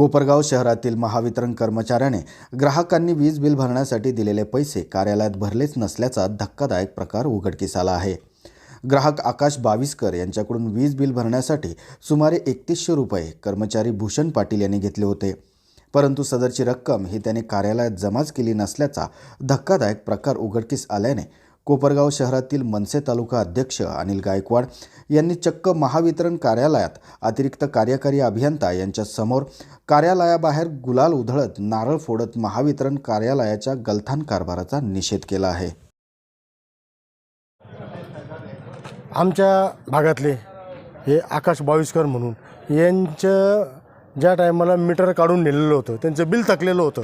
कोपरगाव शहरातील महावितरण कर्मचाऱ्याने ग्राहकांनी वीज बिल भरण्यासाठी दिलेले पैसे कार्यालयात भरलेच नसल्याचा धक्कादायक प्रकार उघडकीस आला आहे. ग्राहक आकाश बाविस्कर यांच्याकडून वीज बिल भरण्यासाठी सुमारे एकतीसशे रुपये कर्मचारी भूषण पाटील यांनी घेतले होते. परंतु सदरची रक्कम ही त्याने कार्यालयात जमाच केली नसल्याचा धक्कादायक प्रकार उघडकीस आल्याने कोपरगाव शहरातील मनसे तालुका अध्यक्ष अनिल गायकवाड यांनी चक्क महावितरण कार्यालयात अतिरिक्त कार्यकारी अभियंता यांच्यासमोर कार्यालयाबाहेर गुलाल उधळत नारळ फोडत महावितरण कार्यालयाच्या गलथान कारभाराचा निषेध केला आहे. आमच्या भागातले हे आकाश बाविस्कर म्हणून यांचं ज्या टायमाला मीटर काढून नेलेलं होतं त्यांचं बिल थकलेलं होतं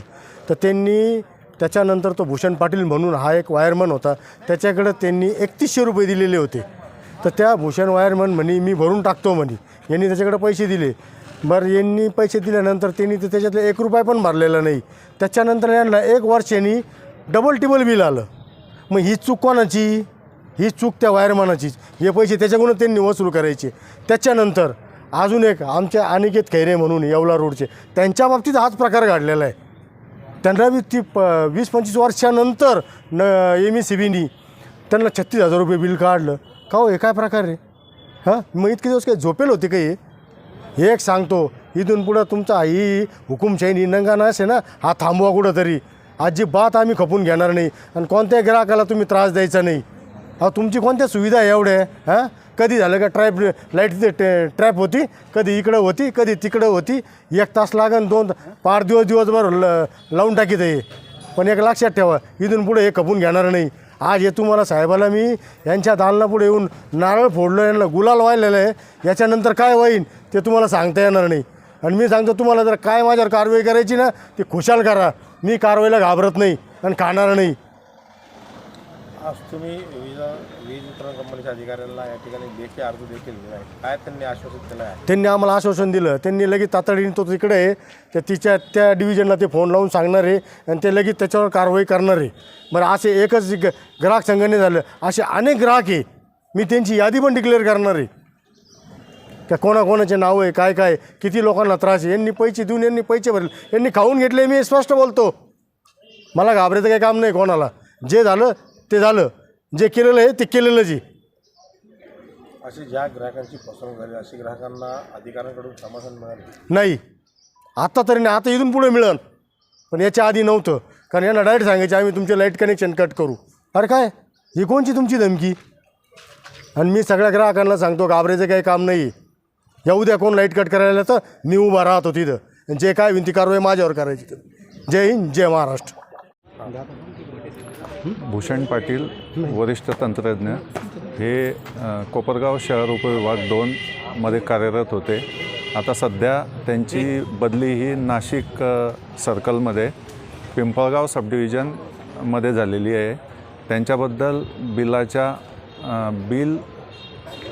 तर त्यांनी त्याच्यानंतर तो भूषण पाटील म्हणून हा एक वायरमन होता. त्याच्याकडं त्यांनी एकतीसशे रुपये दिलेले होते. तर त्या भूषण वायरमन म्हणे मी भरून टाकतो म्हणे. यांनी त्याच्याकडे पैसे दिले. बरं यांनी पैसे दिल्यानंतर त्यांनी तर त्याच्यातले एक रुपया पण भरलेला नाही. त्याच्यानंतर यांना एक वर्ष यांनी डबल टिबल बिल आलं. मग ही चूक कोणाची? ही चूक त्या वायरमनाचीच. हे पैसे त्याच्याकडून त्यांनी वसूल करायचे. त्याच्यानंतर अजून एक आमच्या अनिकेत खैरे म्हणून येवला रोडचे त्यांच्या बाबतीत हाच प्रकार घडलेला आहे. त्यांना बी ती प वीस पंचवीस वर्षानंतर न एम ई सी बीनी त्यांना छत्तीस हजार रुपये बिल काढलं. का हो हे काय प्रकार रे हां? मग इतके दिवस काही झोपेल होते काही हे? एक सांगतो इथून पुढं तुमचा आई हुकुमशाही नंगाना असे ना हा थांबवा कुठं तरी अजिबात आम्ही खपून घेणार नाही. आणि कोणत्याही ग्राहकाला तुम्ही त्रास द्यायचा नाही. अहो तुमची कोणत्या सुविधा आहे एवढे? हां? कधी झालं का ट्रॅप लाइट ट्रॅप होती? कधी इकडं होती कधी तिकडं होती? एक तास लागन दोन पाच दिवस दिवसभर ल लावून टाकीत आहे. पण एक लक्षात ठेवा इथून पुढे हे खपून घेणार नाही. आज हे तुम्हाला साहेबाला मी यांच्या दालनापुढे येऊन नारळ फोडलं यांना गुलाल वाहिलेलं आहे. याच्यानंतर काय होईन ते तुम्हाला सांगता येणार नाही. आणि मी सांगतो तुम्हाला जर काय माझ्यावर कारवाई करायची ना ती खुशाल करा. मी कारवाईला घाबरत नाही आणि खाणार नाही. आज तुम्ही वीज वीज वितरण कंपनीच्या अधिकाऱ्यांना या ठिकाणी लेखी अर्ज देखील दिला आहे काय त्यांनी आश्वासन केलं आहे? त्यांनी आम्हाला आश्वासन दिलं. त्यांनी लगेच तातडीने तो तिकडे आहे. त्या तिच्या त्या डिव्हिजनला ते फोन लावून सांगणार आहे. आणि ते लगेच त्याच्यावर कारवाई करणार आहे. बरं असे एकच ग ग्राहक संघटने झालं. असे अनेक ग्राहक आहे. मी त्यांची यादी पण डिक्लेअर करणार आहे. त्या कोणाकोणाचे नाव आहे काय काय किती लोकांना त्रास आहे? यांनी पैसे देऊन यांनी पैसे भरले. यांनी खाऊन घेतले मी स्पष्ट बोलतो. मला घाबरायचं काही काम नाही कोणाला. जे झालं ते झालं. जे केलेलं आहे ते केलेलंच आहे. अशी ज्या ग्राहकांची फसवणूक झाली अशी ग्राहकांना अधिकाऱ्यांकडून समाधान मिळाले? नाही. आत्ता तरी नाही. आता इथून पुढे मिळेल. पण याच्या आधी नव्हतं. कारण यांना डायरेक्ट सांगायचे आम्ही तुमचे लाइट कनेक्शन कट करू. अरे काय? ही कोणची तुमची धमकी? आणि मी सगळ्या ग्राहकांना सांगतो घाबरायचं काही काम नाही या उद्या कोण लाइट कट करायला तर मी उभा राहतो तिथं. जे काय विनंती कारवाई माझ्यावर करायची. जय हिंद जय महाराष्ट्र. भूषण पाटील वरिष्ठ तंत्रज्ञ. हे कोपरगाव शहर उपविभाग दोनमध्ये कार्यरत होते. आता सध्या त्यांची बदली ही नाशिक सर्कलमध्ये पिंपळगाव सब डिव्हिजनमध्ये झालेली आहे. त्यांच्याबद्दल बिलाच्या बिल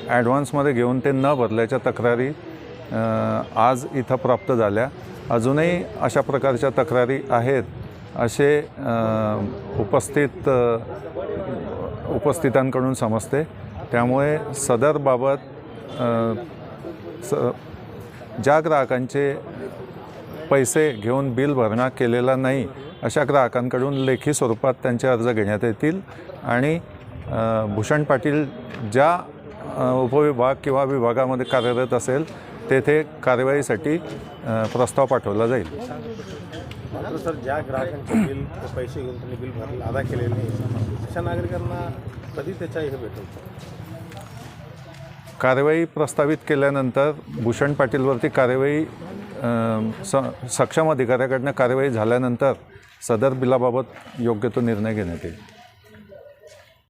ॲडव्हान्समध्ये घेऊन ते न भरल्याच्या तक्रारी आज इथं प्राप्त झाल्या. अजूनही अशा प्रकारच्या तक्रारी आहेत. असे उपस्थित उपस्थितांकडून समजते. त्यामुळे सदरबाबत स ज्या ग्राहकांचे पैसे घेऊन बिल भरणा केलेला नाही अशा ग्राहकांकडून लेखी स्वरूपात त्यांचे अर्ज घेण्यात येतील. आणि भूषण पाटील ज्या उपविभाग किंवा विभागामध्ये कार्यरत असेल तेथे कारवाईसाठी प्रस्ताव पाठवला जाईल. मात्र सर ज्या ग्राहकांचे बिल पैसे घेऊन त्यांनी बिल भरले अदा केलेले नाही अशा नागरिकांना कधी त्याच्या हे भेटेल कारवाई प्रस्तावित केल्यानंतर भूषण पाटीलवरती कारवाई स सक्षम अधिकाऱ्याकडनं कारवाई झाल्यानंतर सदर बिलाबाबत योग्य तो निर्णय घेण्यात येईल.